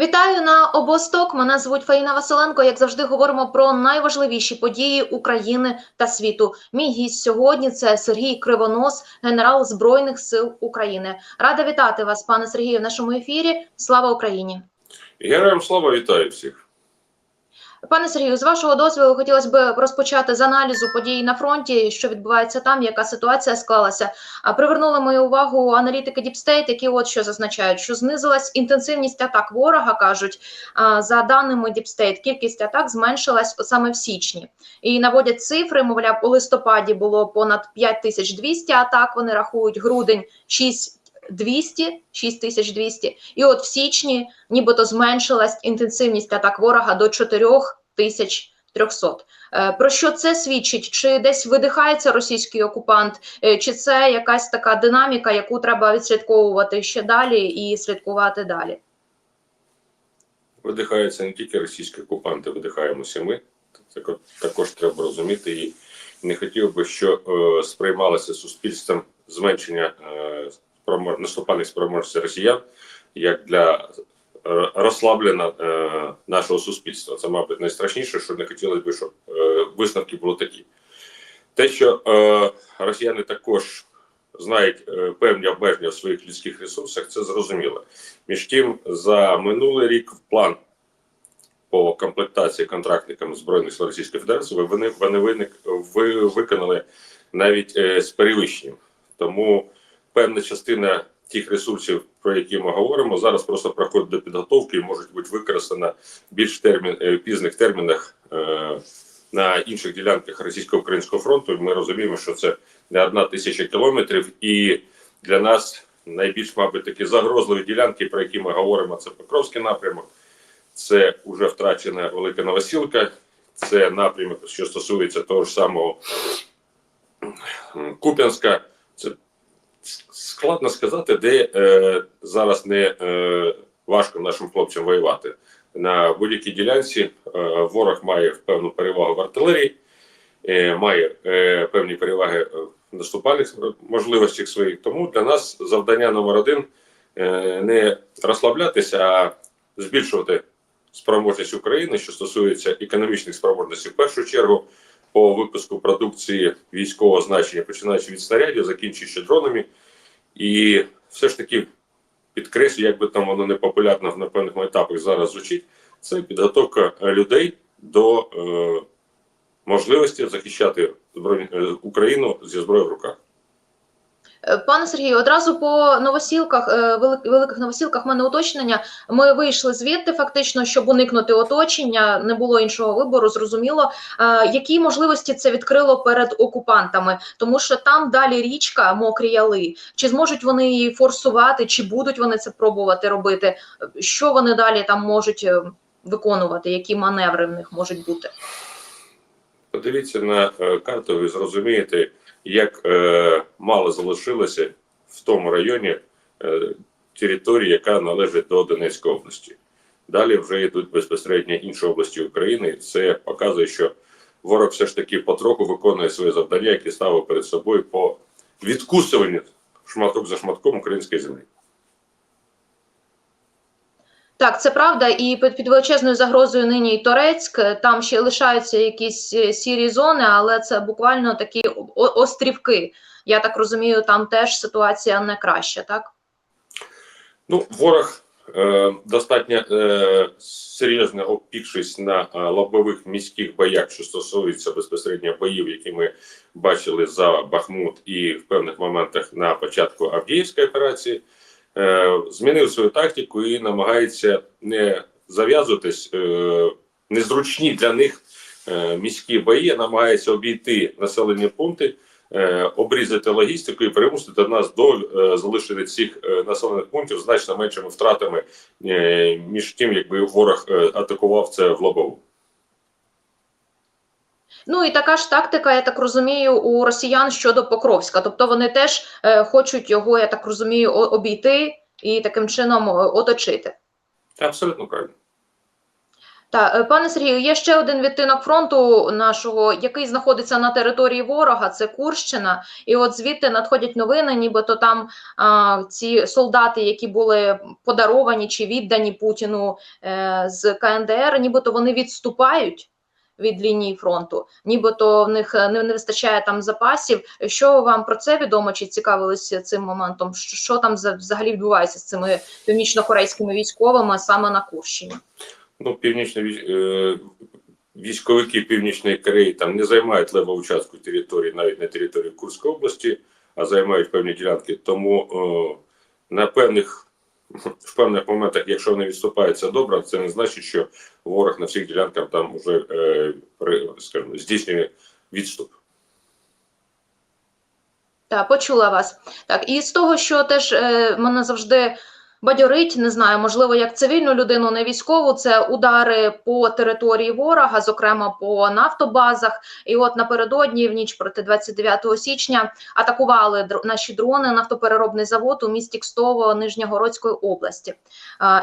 Вітаю на обосток. Мене звуть Фаїна Василенко. Як завжди, говоримо про найважливіші події України та світу. Мій гість сьогодні це Сергій Кривонос, генерал Збройних сил України. Рада вітати вас, пане Сергію, в нашому ефірі. Слава Україні! Героям слава вітаю всіх. Пане Сергію, з вашого дозволу хотілося б розпочати з аналізу подій на фронті, що відбувається там, яка ситуація склалася. Привернули мою увагу аналітики Діпстейт, які от що зазначають, що знизилась інтенсивність атак ворога. кажуть, за даними Діпстейт, кількість атак зменшилась саме в січні. І наводять цифри. Мовляв, у листопаді було понад 5200 атак. Вони рахують грудень 6200, 6200. І от в січні нібито зменшилась інтенсивність атак ворога до 4300. Е, Про що це свідчить? Чи десь видихається російський окупант, Е, чи це якась така динаміка, яку треба відслідковувати ще далі і слідкувати далі? Видихаються не тільки російські окупанти, видихаємося ми. Так, також треба розуміти і не хотів би, що е, сприймалося суспільством зменшення е. Наступальних спроможностей росіян як для е, розслаблення е, нашого суспільства. Це, мабуть, найстрашніше, що не хотілося б, щоб е, висновки були такі. Те, що росіяни також знають певні обмеження в своїх людських ресурсах, це зрозуміло. Між тим, за минулий рік план по комплектації контрактникам Збройних сил Російської Федерації вони, вони виник, ви, виконали навіть е, з перевищенням. Тому певна частина тих ресурсів, про які ми говоримо, зараз просто проходить до підготовки і можуть бути використана більш термін, е, пізних термінах е, на інших ділянках російсько-українського фронту. Ми розуміємо, що це не одна тисяча кілометрів, і для нас найбільш, мабуть, такі загрозливі ділянки, про які ми говоримо, це Покровський напрямок, це вже втрачена Велика Новосілка, це напрямок, що стосується того ж самого Куп'янська. Це складно сказати, де е, зараз не е, важко нашим хлопцям воювати. На будь-якій ділянці е, ворог має певну перевагу в артилерії, е, має е, певні переваги в наступальних можливостях своїх. Тому для нас завдання номер один е, не розслаблятися, а збільшувати спроможність України, що стосується економічних спроможностей в першу чергу по випуску продукції військового значення, починаючи від снарядів, закінчуючи дронами. І все ж таки підкреслю, як би там воно не популярно на певних етапах зараз звучить, це підготовка е, людей до е, можливості захищати зброю, е, Україну зі зброєю в руках. Е, Пане Сергію, одразу по новосілках, е, великих новосілках, в мене уточнення. Ми вийшли звідти, фактично, щоб уникнути оточення, не було іншого вибору. Зрозуміло, Е, які можливості це відкрило перед окупантами, тому що там далі річка, мокрі яли. Чи зможуть вони її форсувати, чи будуть вони це пробувати робити? Що вони далі там можуть виконувати? Які маневри в них можуть бути? Подивіться на карту, ви зрозумієте, як е, мало залишилося в тому районі е, території, яка належить до Донецької області. Далі вже йдуть безпосередньо інші області України. і Це показує, що ворог все ж таки потроху виконує своє завдання, яке ставив перед собою по відкусуванню шматок за шматком української землі. Так, це правда, і під, під величезною загрозою нині і Торецьк. Там ще лишаються якісь е, сірі зони, але це буквально такі острівки. Я так розумію, там теж ситуація не краща, так? Ну, ворог е, достатньо е, серйозно опікшись на е, лобових міських боях, що стосується безпосередньо боїв, які ми бачили за Бахмут і в певних моментах на початку Авдіївської операції, змінив свою тактику і намагається не зав'язуватись е, незручні для них е, міські бої, намагається обійти населені пункти е, обрізати логістику і примусити нас до е, залишення цих е, населених пунктів значно меншими втратами, е, між тим, якби ворог е, атакував це в лобову. Ну і така ж тактика, я так розумію, у росіян щодо Покровська. Тобто вони теж е, хочуть його, я так розумію, обійти і таким чином е, оточити. Абсолютно правильно. Та е, пане Сергію, є ще один відтинок фронту нашого, який знаходиться на території ворога. Це Курщина, і от звідти надходять новини, нібито там а, ці солдати, які були подаровані чи віддані Путіну е, з КНДР, нібито вони відступають від лінії фронту, нібито в них е, не, не вистачає там запасів. Що вам про це відомо? Чи цікавилися цим моментом? Що, що там за- взагалі відбувається з цими північно-корейськими військовими саме на Курщині? Ну, північні військ- е, військовики Північної Кореї там не займають левого участку території, навіть на території Курської області, а займають певні ділянки. Тому е, на певних в певних моментах, якщо вони відступаються добре, це не значить, що ворог на всіх ділянках там вже е, скажімо, здійснює відступ. Так, почула вас. Так, і з того, що теж е, мене завжди бадьорить, не знаю, можливо, як цивільну людину, не військову, це удари по території ворога, зокрема по нафтобазах. І от напередодні, в ніч проти 29 січня, атакували наші дрони нафтопереробний завод у місті Кстово Нижньогородської області.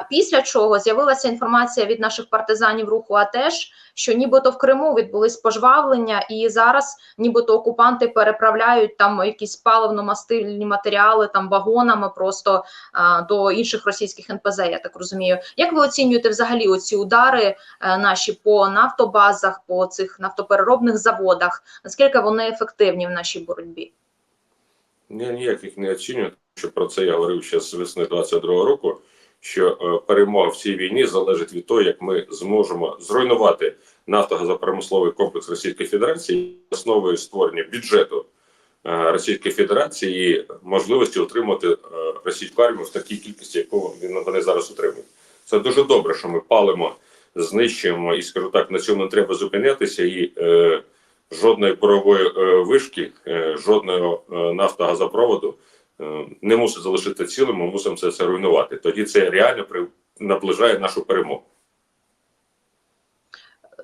Після чого з'явилася інформація від наших партизанів руху АТЕШ, що нібито в Криму відбулись пожвавлення, і зараз нібито окупанти переправляють там якісь паливно-мастильні матеріали там вагонами просто а, до інших російських НПЗ, я так розумію. Як ви оцінюєте взагалі оці удари е, наші по нафтобазах, по цих нафтопереробних заводах? Наскільки вони ефективні в нашій боротьбі? Я ніяк їх не оцінюю, що про це я говорив ще з весни 22-го року. Що е, перемога в цій війні залежить від того, як ми зможемо зруйнувати нафтогазопромисловий комплекс Російської Федерації основою створення бюджету е, Російської Федерації і можливості отримати е, російську армію в такій кількості, яку вони зараз отримують. Це дуже добре, що ми палимо, знищуємо і скажу так, на цьому не треба зупинятися і. Жодної бурової е, вишки, жодного нафтогазопроводу не мусить залишити цілим, ми мусимо це, це руйнувати. Тоді це реально при, наближає нашу перемогу.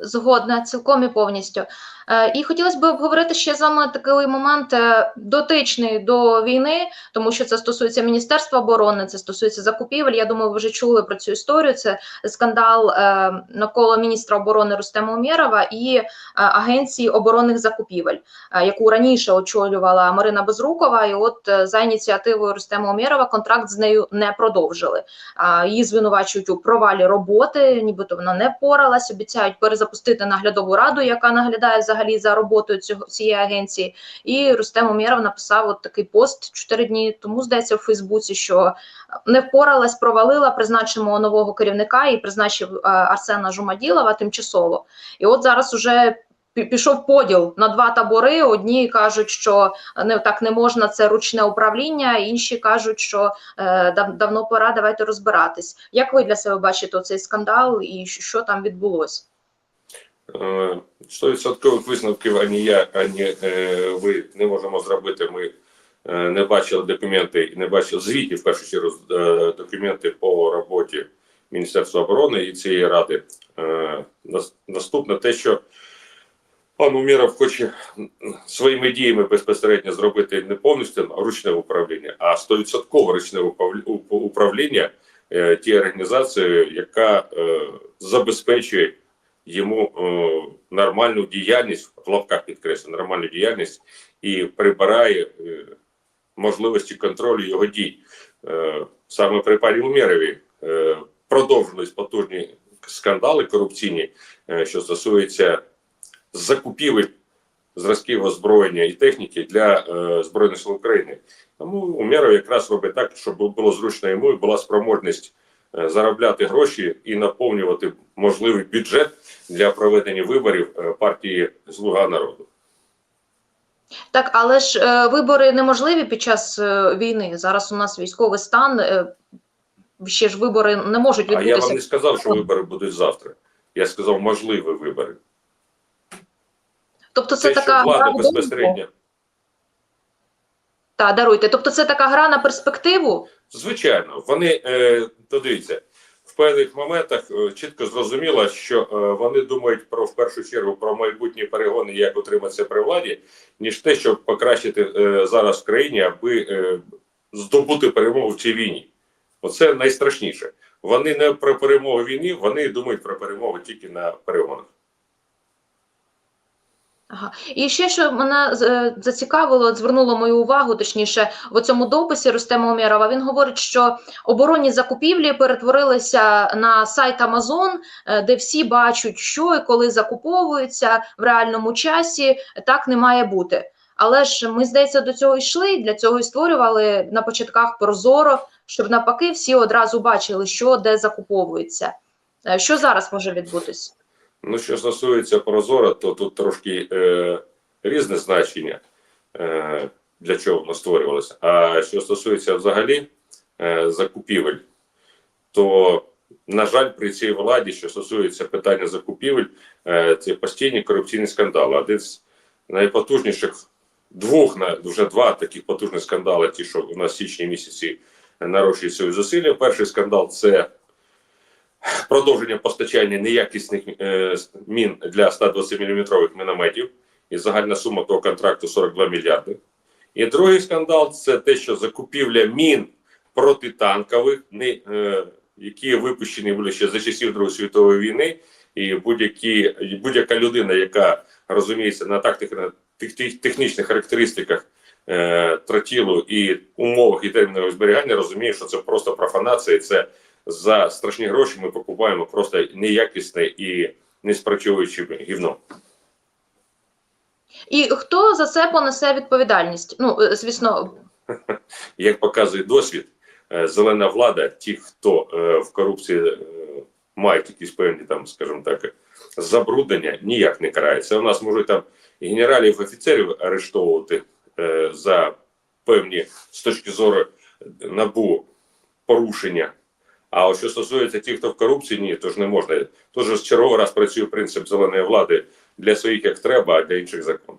Згодна цілком і повністю. Е, і хотілося б обговорити ще з вами такий момент е, дотичний до війни, тому що це стосується Міністерства оборони, це стосується закупівель. Я думаю, ви вже чули про цю історію. Це скандал е, навколо міністра оборони Рустема Умєрова і агенції оборонних закупівель, яку раніше очолювала Марина Безрукова. І от за ініціативою Рустема Умєрова контракт з нею не продовжили. Її звинувачують у провалі роботи, нібито вона не впоралась. Обіцяють перезапустити наглядову раду, яка наглядає взагалі за роботою цього цієї агенції. І Рустем Умєров написав от такий пост чотири дні тому, здається, в Фейсбуці, що не впоралась, провалила. Призначимо нового керівника і призначив е, Арсена Жумаділова тимчасово. І от зараз уже. Пішов поділ на два табори. Одні кажуть, що не так не можна, це ручне управління. Інші кажуть, що е, дав, давно пора, давайте розбиратись. Як ви для себе бачите цей скандал і що, там відбулося? Е, Стовідсоткових висновків ані я, ані е, ви не можемо зробити. Ми е, не бачили документи і не бачили звітів, в першу чергу, е, документи по роботі Міністерства оборони і цієї ради. Наступне те, що пан Уміров хоче своїми діями безпосередньо зробити не повністю ручне управління, а 100% ручне управління тією організацією, яка забезпечує йому е, нормальну діяльність, в лапках підкреслю, нормальну діяльність і прибирає е, можливості контролю його дій. Е, саме при пані Умєрові е, продовжились потужні скандали корупційні, е, що стосуються закупівель зразків озброєння і техніки для е, Збройних сил України. Тому Умєров якраз робить так, щоб було зручно йому і була спроможність заробляти гроші і наповнювати можливий бюджет для проведення виборів е, партії Слуга народу. Так, але ж е, вибори неможливі під час е, війни. Зараз у нас військовий стан. Е, ще ж вибори не можуть А я вам не сказав, що вибори будуть завтра. Я сказав, можливі вибори. тобто, це Те, така що влада безпосередньо. Та даруйте. Тобто, це така гра на перспективу. Звичайно, вони е, то дивіться, в певних моментах е, чітко зрозуміло, що е, вони думають про в першу чергу про майбутні перегони, як утриматися при владі, ніж те, щоб покращити е, зараз в країні, аби здобути перемогу в цій війні. Оце найстрашніше. Вони не про перемогу війни, вони думають про перемогу тільки на перегонах. Ага. І ще що мене е, зацікавило, звернуло мою увагу, точніше, в цьому дописі Рустема Умєрова, він говорить, що оборонні закупівлі перетворилися на сайт Amazon, е, де всі бачать, що і коли закуповуються в реальному часі. Так не має бути. Але ж ми, здається, до цього йшли, для цього і створювали на початках Прозоро, щоб навпаки всі одразу бачили, що де закуповується. Е, Що зараз може відбутись? Ну, що стосується Прозора, то тут трошки е, різне значення, е, для чого воно створювалося. А що стосується взагалі е, закупівель, то, на жаль, при цій владі, що стосується питання закупівель, е, це постійні корупційні скандали. Один з найпотужніших двох, на- вже два таких потужних скандали, ті, що у нас січні місяці нарощують свої зусилля. Перший скандал це продовження постачання неякісних е, мін для 120 мм мінометів, і загальна сума того контракту 42 мільярди. І другий скандал це те, що закупівля мін протитанкових, не, е, які випущені були ще за часів Другої світової війни, і будь-які будь-яка людина, яка розуміється на тактику технічних характеристиках е, тротілу і умовах і термінах зберігання, розуміє, що це просто профанація, це за страшні гроші ми покупаємо просто неякісне і неспрацьовуюче гівно. І хто за це понесе відповідальність? Ну, е, звісно, Як показує досвід, е, зелена влада, ті, хто е, в корупції мають якісь певні там, скажімо так, забруднення, ніяк не карається. У нас можуть там генералів, офіцерів арештовувати за певні з точки зору набу порушення. А от що стосується тих, хто в корупції, ні, то ж не можна. Тож з черговий раз працює принцип зеленої влади для своїх як треба, а для інших закон.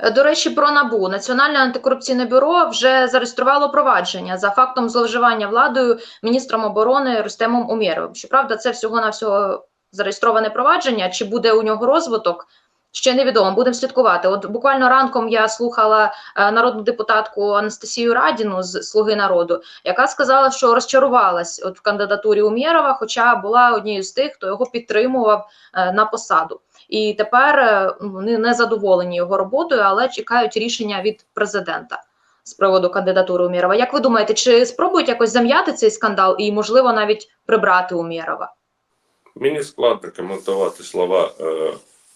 Е, До речі, про набу Національне антикорупційне бюро вже зареєструвало провадження за фактом зловживання владою міністром оборони Рустемом Умєровим. Щоправда, це всього на всього зареєстроване провадження. Чи буде у нього розвиток? Ще невідомо. Будемо слідкувати. От буквально ранком я слухала е, народну депутатку Анастасію Радіну з Слуги народу, яка сказала, що розчарувалась от в кандидатурі Умєрова, хоча була однією з тих, хто його підтримував е, на посаду. І тепер е, вони не задоволені його роботою, але чекають рішення від президента з приводу кандидатури Умєрова. Як ви думаєте, чи спробують якось зам'яти цей скандал і, можливо, навіть прибрати Умєрова? Мені складно коментувати слова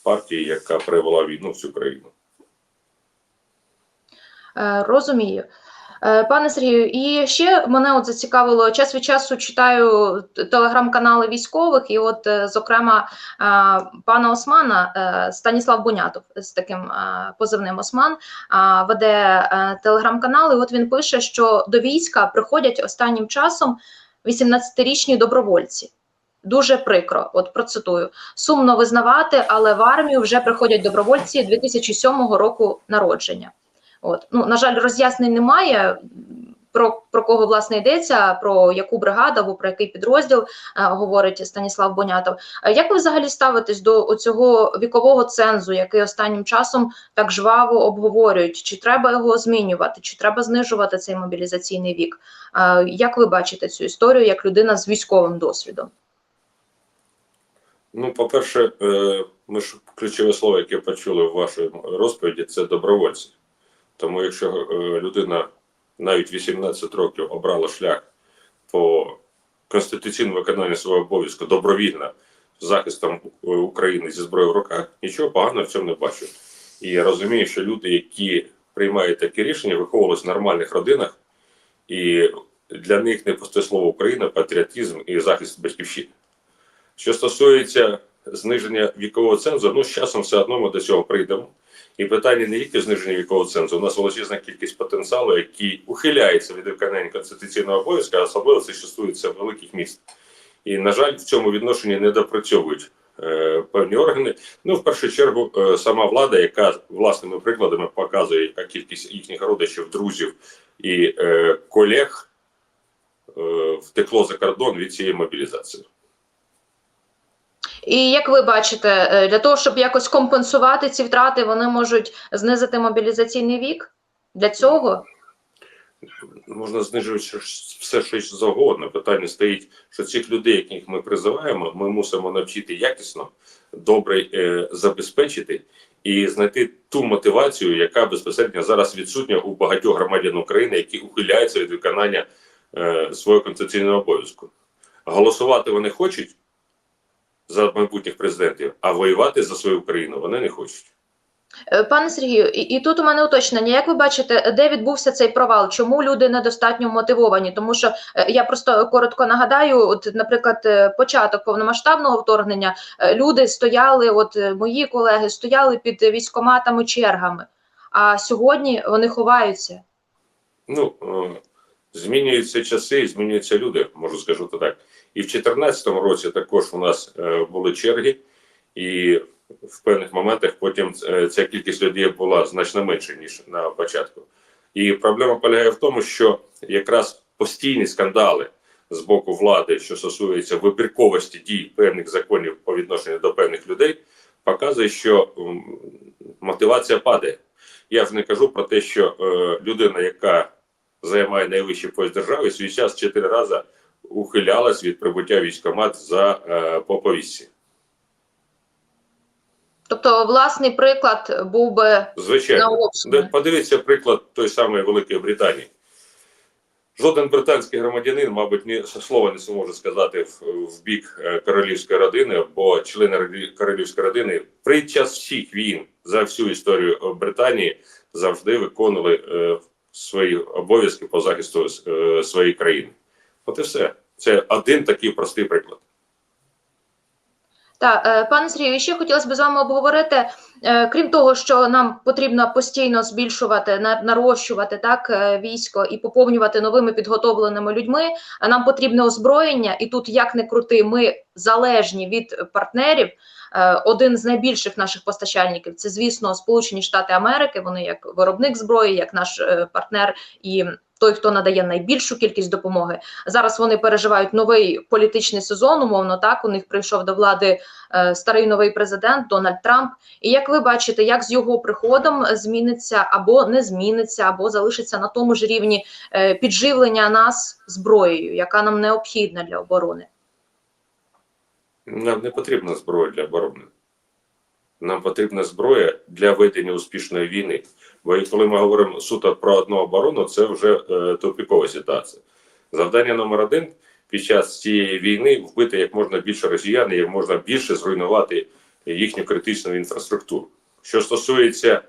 партії, яка привела війну в цю країну. Е, Розумію. Е, Пане Сергію, і ще мене от зацікавило, час від часу читаю телеграм-канали військових, і от, е, зокрема, пана Османа, Станіслав Бунятов з таким позивним Осман, веде телеграм-канал, і от він пише, що до війська приходять останнім часом 18-річні добровольці. Дуже прикро, от процитую. Сумно визнавати, але в армію вже приходять добровольці 2007 року народження. От ну на жаль, роз'яснень немає. Про, про кого власне йдеться, про яку бригаду або про який підрозділ е, говорить Станіслав Бонятов. Е, Як ви взагалі ставитесь до цього вікового цензу, який останнім часом так жваво обговорюють? Чи треба його змінювати, чи треба знижувати цей мобілізаційний вік? Е, Як ви бачите цю історію як людина з військовим досвідом? Ну, по-перше, е, ми ж ключове слово, яке почули в вашій розповіді, це добровольці. Тому якщо е, людина навіть 18 років обрала шлях по конституційному виконанню свого обов'язку добровільно захистом України зі зброєю в руках, нічого поганого в цьому не бачу. І я розумію, що люди, які приймають такі рішення, виховувалися в нормальних родинах, і для них не пусте слово Україна, патріотизм і захист батьківщини. Що стосується зниження вікового цензу, ну з часом все одно ми до цього прийдемо. І питання не тільки зниження вікового цензу. У нас величезна кількість потенціалу, який ухиляється від виконання конституційного обов'язку, а особливо це стосується великих міст. І, на жаль, в цьому відношенні не допрацьовують е, певні органи. Ну, в першу чергу, е, сама влада, яка власними прикладами показує, яка кількість їхніх родичів, друзів і е, колег е, втекло за кордон від цієї мобілізації. І як ви бачите, е, для того, щоб якось компенсувати ці втрати, вони можуть знизити мобілізаційний вік для цього? можна знижувати все щось завгодно. Питання стоїть, що цих людей, яких ми призиваємо, ми мусимо навчити якісно, добре е, забезпечити і знайти ту мотивацію, яка безпосередньо зараз відсутня у багатьох громадян України, які ухиляються від виконання е, свого конституційного обов'язку. Голосувати вони хочуть за майбутніх президентів, а воювати за свою країну вони не хочуть. Е, Пане Сергію, і, і тут у мене уточнення. Як ви бачите, де відбувся цей провал? Чому люди недостатньо мотивовані? Тому що е, я просто коротко нагадаю: от, наприклад, е, початок повномасштабного вторгнення люди стояли, от мої колеги стояли під військоматами чергами. А сьогодні вони ховаються. Ну, змінюються часи, змінюються люди, можу скажу то так. І в 2014 році також у нас е, були черги, і в певних моментах потім е, ця кількість людей була значно менше, ніж на початку. І проблема полягає в тому, що якраз постійні скандали з боку влади, що стосується вибірковості дій певних законів по відношенню до певних людей, показує, що мотивація падає. Я ж не кажу про те, що е, людина, яка займає найвищий пост держави, свій час чотири рази ухилялась від прибуття в військкомат за е, по повістці. Тобто, власний приклад був би Звичайно. Подивіться приклад той самої Великої Британії. Жоден британський громадянин, мабуть, ні слова не зможе сказати в, в бік е, королівської родини, бо члени королівської родини при час всіх війн за всю історію е, Британії завжди виконували е, свої обов'язки по захисту е, своєї країни. От і все. Це один такий простий приклад. Так, е, пане Сергію, ще хотілося б з вами обговорити. е, Крім того, що нам потрібно постійно збільшувати, нарощувати так е, військо і поповнювати новими підготовленими людьми. Нам потрібне озброєння, і тут як не крути, ми залежні від партнерів. Один з найбільших наших постачальників це, звісно, Сполучені Штати Америки. Вони як виробник зброї, як наш партнер і той, хто надає найбільшу кількість допомоги. Зараз вони переживають новий політичний сезон. Умовно так у них прийшов до влади е, старий новий президент Дональд Трамп. І як ви бачите, як з його приходом зміниться або не зміниться, або залишиться на тому ж рівні е, підживлення нас зброєю, яка нам необхідна для оборони. Нам не потрібна зброя для оборони. Нам потрібна зброя для ведення успішної війни. Бо коли ми говоримо суто про одну оборону, це вже е, тупікова ситуація. Завдання номер один під час цієї війни вбити як можна більше росіян, і як можна більше зруйнувати їхню критичну інфраструктуру. Що стосується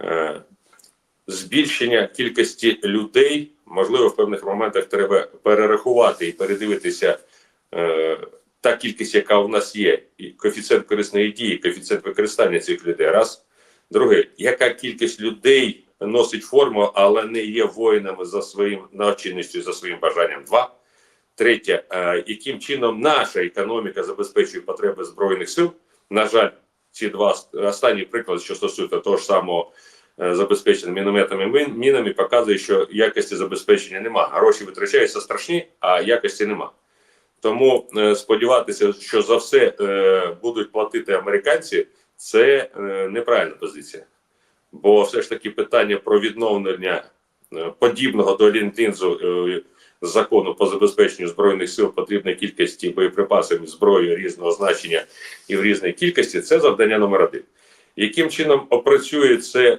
е, збільшення кількості людей, можливо, в певних моментах треба перерахувати і передивитися. Е, та кількість, яка у нас є, і коефіцієнт корисної дії, коефіцієнт використання цих людей. Раз. Друге, яка кількість людей носить форму, але не є воїнами за своїм навченістю, за своїм бажанням. Два. Третє, е, яким чином наша економіка забезпечує потреби збройних сил. На жаль, ці два останні приклади, що стосуються того ж самого е, забезпечення мінометами мінами, показує, що якості забезпечення нема. Гроші витрачаються страшні, а якості нема. Тому е, сподіватися, що за все будуть платити американці, це е, неправильна позиція. Бо все ж таки питання про відновлення е, подібного до лінтинзу е, закону по забезпеченню збройних сил потрібної кількості боєприпасів, зброї різного значення і в різній кількості це завдання номер один. Яким чином опрацює це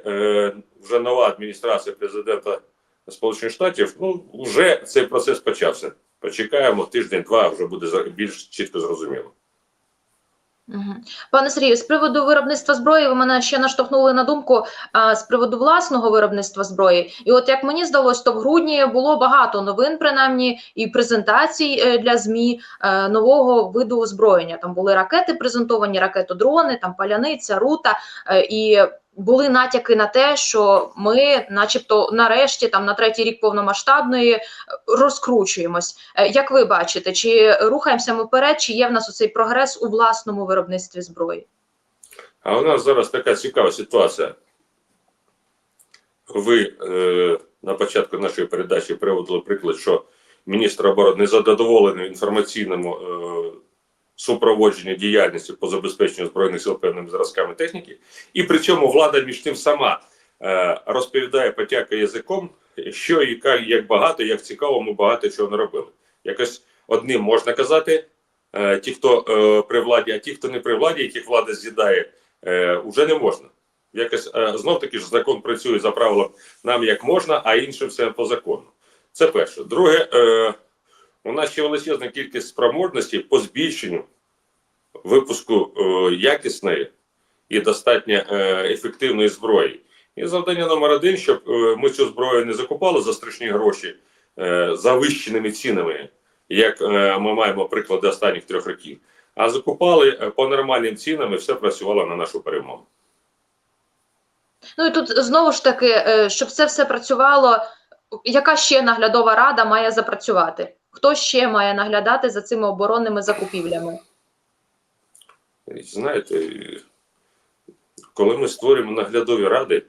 вже нова адміністрація президента Сполучених Штатів? Ну вже цей процес почався. Почекаємо тиждень-два, вже буде більш чітко зрозуміло. Пане Сергію, з приводу виробництва зброї, ви мене ще наштовхнули на думку а, з приводу власного виробництва зброї. І от як мені здалось, то в грудні було багато новин, принаймні, і презентацій е, для змі а, нового виду озброєння. Там були ракети презентовані, ракетодрони, там паляниця, рута А, і. Були натяки на те, що ми, начебто, нарешті, там на третій рік повномасштабної, е, розкручуємось. Е, Як ви бачите, чи рухаємося ми вперед, чи є в нас оцей прогрес у власному виробництві зброї? А у нас зараз така цікава ситуація. Ви е, на початку нашої передачі приводили приклад, що міністр оборони не задоволений інформаційному е, супроводженню діяльності по забезпеченню збройних сил певними зразками техніки, і при цьому влада між тим сама е, розповідає потяка язиком що і як, як багато, як цікаво, ми багато чого не робили. Якось одним можна казати, е, ті, хто е, при владі, а ті, хто не при владі, яких влада з'їдає, е, вже не можна. Якось е, знов таки ж закон працює за правилом нам як можна, а іншим все по закону. Це перше. Друге, е, у нас ще величезна кількість спроможності по збільшенню випуску е, якісної і достатньо е, ефективної зброї. І завдання номер один, щоб е, ми цю зброю не закупали за страшні гроші завищеними цінами, як ми маємо приклади останніх трьох років, а закупали по нормальним цінам і все працювало на нашу перемогу. Ну і тут знову ж таки, щоб це все працювало, яка ще наглядова рада має запрацювати? Хто ще має наглядати за цими оборонними закупівлями? Знаєте, коли ми створюємо наглядові ради,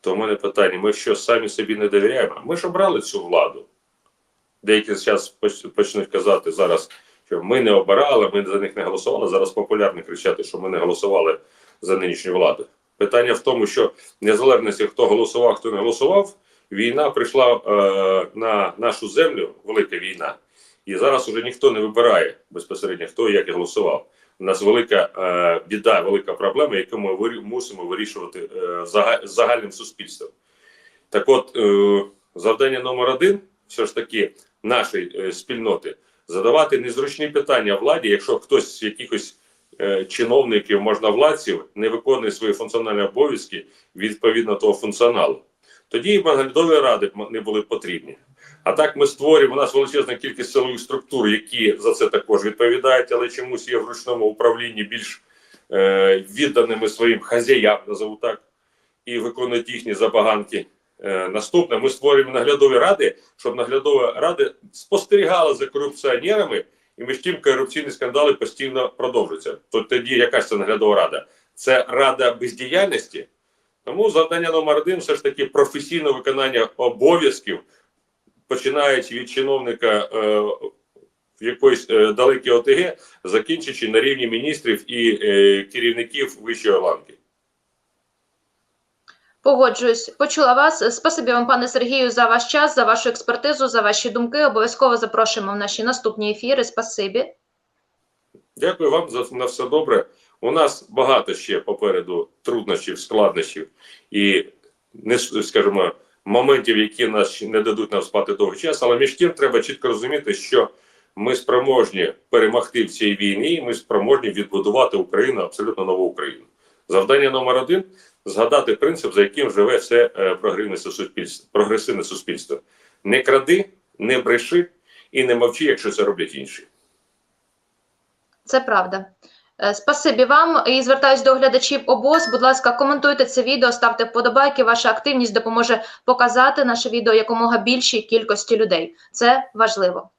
то в мене питання: ми що самі собі не довіряємо? Ми ж обрали цю владу. Деякі зараз почнуть казати зараз, що ми не обирали, ми за них не голосували. Зараз популярно кричати, що ми не голосували за нинішню владу. Питання в тому, що незалежності, хто голосував, хто не голосував, війна прийшла е, на нашу землю, велика війна, і зараз уже ніхто не вибирає безпосередньо, хто і як і голосував. У нас велика е, біда, велика проблема, яку ми вирі- мусимо вирішувати е, зага- загальним суспільством. Так от, е, завдання номер один, все ж таки, нашої е, спільноти задавати незручні питання владі, якщо хтось з якихось е, чиновників, можновладців, не виконує свої функціональні обов'язки відповідно того функціоналу. Тоді наглядові ради не були потрібні. А так ми створюємо у нас величезна кількість силових структур, які за це також відповідають, але чомусь є в ручному управлінні більш е, відданими своїм хазяям, назову так, і виконують їхні забаганки. Е, наступне, ми створюємо наглядові ради, щоб наглядові ради спостерігали за корупціонерами, і між тим корупційні скандали постійно продовжуються. То тоді яка ж це наглядова рада? Це рада бездіяльності. Тому завдання номер один все ж таки професійне виконання обов'язків, починаючи від чиновника е, в якоїсь е, далекій ОТГ, закінчуючи на рівні міністрів і е, керівників вищої ланки. Погоджуюсь, почула вас. Спасибі вам, пане Сергію, за ваш час, за вашу експертизу, за ваші думки. Обов'язково запрошуємо в наші наступні ефіри. Спасибі. Дякую вам за на все добре. У нас багато ще попереду труднощів, складнощів і не скажімо, моментів, які нас не дадуть нам спати довгий час. Але між тим треба чітко розуміти, що ми спроможні перемогти в цій війні. Ми спроможні відбудувати Україну абсолютно нову Україну. Завдання номер один згадати принцип, за яким живе все е, прогресивне суспільство. Прогресивне суспільство. Не кради, не бреши і не мовчи, якщо це роблять інші. Це правда. Е, Спасибі вам і звертаюсь до глядачів ОБОЗ. Будь ласка, коментуйте це відео, ставте вподобайки. Ваша активність допоможе показати наше відео якомога більшій кількості людей. Це важливо.